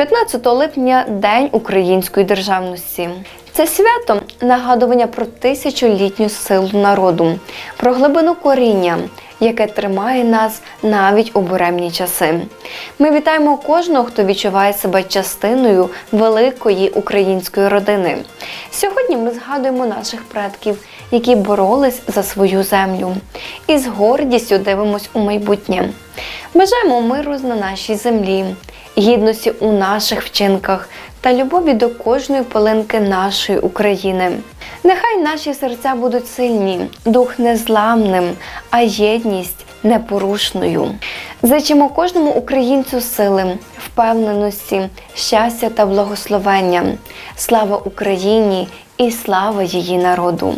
15 липня День української державності. Це свято нагадування про тисячолітню силу народу, про глибину коріння, яке тримає нас навіть у буремні часи. Ми вітаємо кожного, хто відчуває себе частиною великої української родини. Сьогодні ми згадуємо наших предків, які боролись за свою землю, і з гордістю дивимось у майбутнє. Бажаємо миру на нашій землі, гідності у наших вчинках та любові до кожної полинки нашої України. Нехай наші серця будуть сильні, дух незламним, а єдність непорушною. Зичимо кожному українцю сили, впевненості, щастя та благословення. Слава Україні і слава її народу!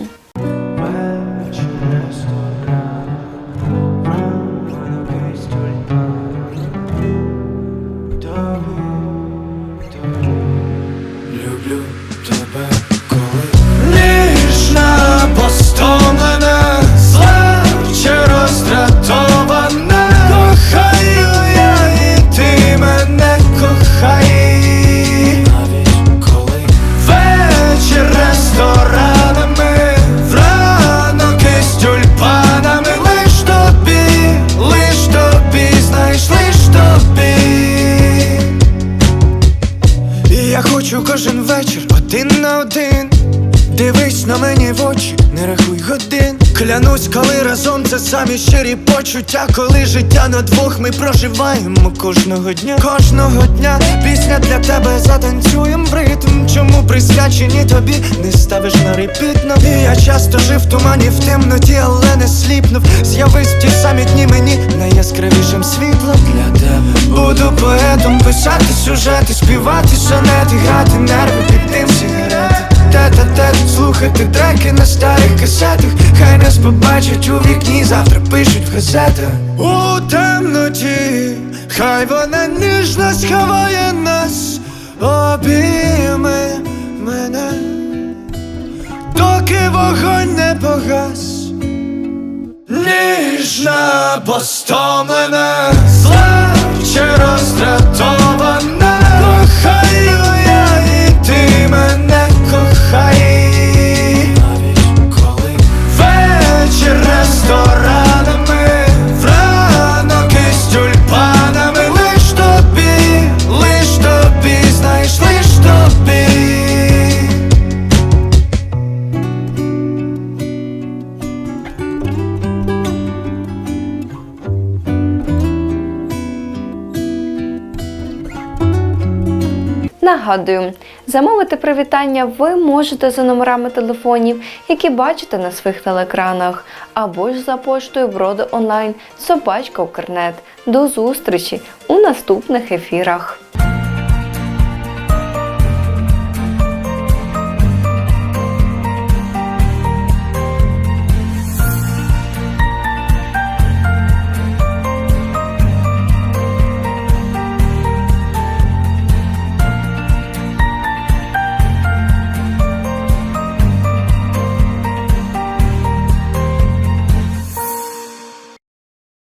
Люблю хочу кожен вечір один на один. Дивись на мені в очі, не рахуй годин. Клянусь, коли разом це самі щирі почуття, коли життя на двох ми проживаємо кожного дня. Кожного дня пісня для тебе затанцюєм в ритм. Присвячені тобі не ставиш на репітно? І я часто жив в тумані в темноті, але не сліпнув. З'явись ті самі дні мені найяскравішим світлом для тебе. Буду поетом писати сюжети, співати сонети, грати нерви під ним сигарети. Тет-а-тет, слухати треки на старих касетах Хай нас побачать у вікні, завтра пишуть в газетах У темноті, хай вона ніжно сховає нас, обійми вогонь не погас. Ніжна, постомлена, зла чи роздратована Нагадую, замовити привітання ви можете за номерами телефонів, які бачите на своїх телеекранах, або ж за поштою броди онлайн Собачка Укрнет. До зустрічі у наступних ефірах.